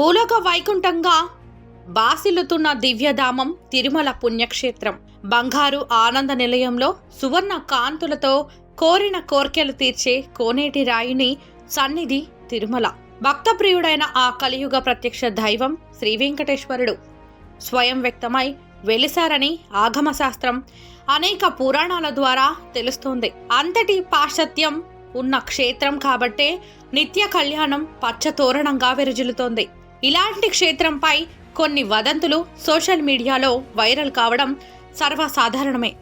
భూలోక వైకుంఠంగా బాసిల్లుతున్న దివ్యధామం తిరుమల పుణ్యక్షేత్రం. బంగారు ఆనంద నిలయంలో సువర్ణ కాంతులతో కోరిన కోర్కెలు తీర్చే కోనేటి రాయిని సన్నిధి తిరుమల. భక్తప్రియుడైన ఆ కలియుగ ప్రత్యక్ష దైవం శ్రీ వెంకటేశ్వరుడు. స్వయం వ్యక్తమై వెలిసారని ఆగమశాస్త్రం అనేక పురాణాల ద్వారా తెలుస్తోంది. అంతటి పాశ్చాత్యం ఉన్న క్షేత్రం కాబట్టే నిత్య కళ్యాణం పచ్చ తోరణంగా విరజిల్లుతోంది. ఇలాంటి క్షేత్రంపై కొన్ని వదంతులు సోషల్ మీడియాలో వైరల్ కావడం సర్వసాధారణమే.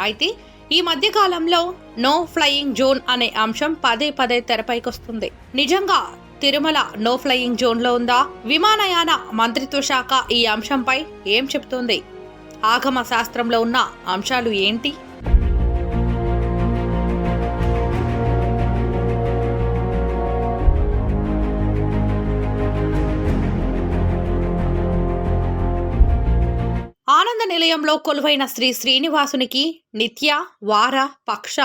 అయితే ఈ మధ్యకాలంలో నో ఫ్లయింగ్ జోన్ అనే అంశం పదే పదే తెరపైకొస్తుంది. నిజంగా తిరుమల నో ఫ్లయింగ్ జోన్లో ఉందా? విమానయాన మంత్రిత్వ శాఖ ఈ అంశంపై ఏం చెబుతుంది? ఆగమ శాస్త్రంలో ఉన్న అంశాలు ఏంటి? నిలయంలో కొలువైన శ్రీ శ్రీనివాసునికి నిత్య వార పక్ష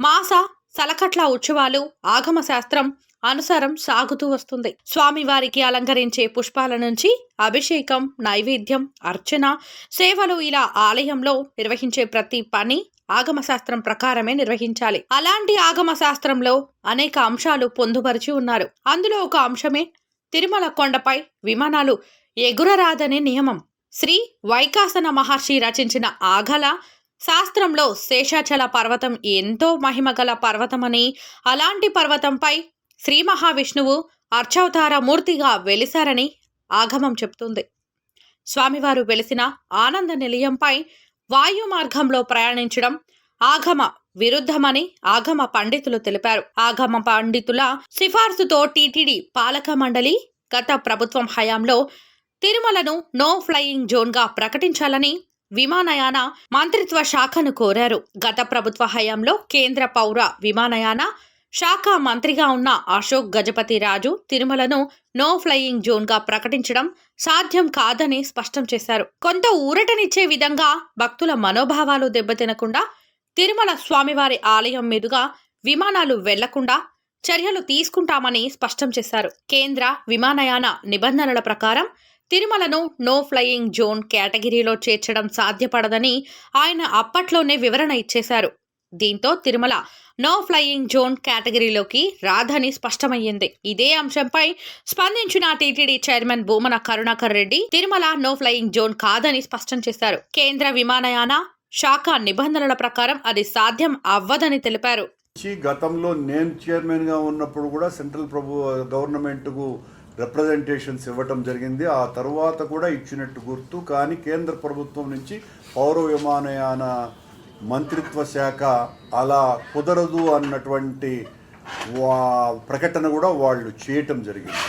మాస సలకట్ల ఉత్సవాలు ఆగమ శాస్త్రం అనుసారం సాగుతూ వస్తుంది. స్వామివారికి అలంకరించే పుష్పాల నుంచి అభిషేకం నైవేద్యం అర్చన సేవలు ఇలా ఆలయంలో నిర్వహించే ప్రతి పని ఆగమ శాస్త్రం ప్రకారమే నిర్వహించాలి. అలాంటి ఆగమ శాస్త్రంలో అనేక అంశాలు పొందుపరిచి ఉన్నారు. అందులో ఒక అంశమే తిరుమల కొండపై విమానాలు ఎగురరాదనే నియమం. శ్రీ వైకాసన మహర్షి రచించిన ఆగల శాస్త్రంలో శేషాచల పర్వతం ఎంతో మహిమగల పర్వతమని అలాంటి పర్వతంపై శ్రీ మహావిష్ణువు అర్చవతార మూర్తిగా వెలిశారని ఆగమం చెప్తుంది. స్వామివారు వెలిసిన ఆనంద నిలయంపై వాయు మార్గంలో ప్రయాణించడం ఆగమ విరుద్ధమని ఆగమ పండితులు తెలిపారు. ఆగమ పండితుల సిఫార్సుతో టీటీడీ పాలక మండలి గత ప్రభుత్వం హయాంలో తిరుమలను నో ఫ్లయింగ్ జోన్గా ప్రకటించాలని విమానయాన మంత్రిత్వ శాఖను కోరారు. గత ప్రభుత్వ హయాంలో కేంద్ర పౌర విమానయాన శాఖ మంత్రిగా ఉన్న అశోక్ గజపతి రాజు తిరుమలను నో ఫ్లయింగ్ జోన్గా ప్రకటించడం సాధ్యం కాదని స్పష్టం చేశారు. కొంత ఊరటనిచ్చే విధంగా భక్తుల మనోభావాలు దెబ్బతినకుండా తిరుమల స్వామివారి ఆలయం మీదుగా విమానాలు వెళ్ళకుండా చర్యలు తీసుకుంటామని స్పష్టం చేశారు. కేంద్ర విమానయాన నిబంధనల ప్రకారం తిరుమలను నో ఫ్లయింగ్ జోన్ కేటగిరీలో చేర్చడం సాధ్యపడదని ఆయన అప్పట్లోనే వివరణ ఇచ్చేశారు. దీంతో తిరుమల నో ఫ్లయింగ్ జోన్ కేటగిరీలోకి రాదని స్పష్టమయ్యింది. ఇదే అంశంపై స్పందించిన TTD chairman Bhumana Karunakar Reddy Tirumala no flying zone కాదని స్పష్టం చేశారు. కేంద్ర విమానయాన శాఖ నిబంధనల ప్రకారం అది సాధ్యం అవ్వదని తెలిపారు. గతంలో నేను చైర్మన్గా ఉన్నప్పుడు కూడా సెంట్రల్ ప్రభు గవర్నమెంట్కు రిప్రజెంటేషన్స్ ఇవ్వటం జరిగింది. ఆ తర్వాత కూడా ఇచ్చినట్టు గుర్తు. కానీ కేంద్ర ప్రభుత్వం నుంచి పౌర విమానయాన మంత్రిత్వ శాఖ అలా కుదరదు అన్నటువంటి వా ప్రకటన కూడా వాళ్ళు చేయటం జరిగింది.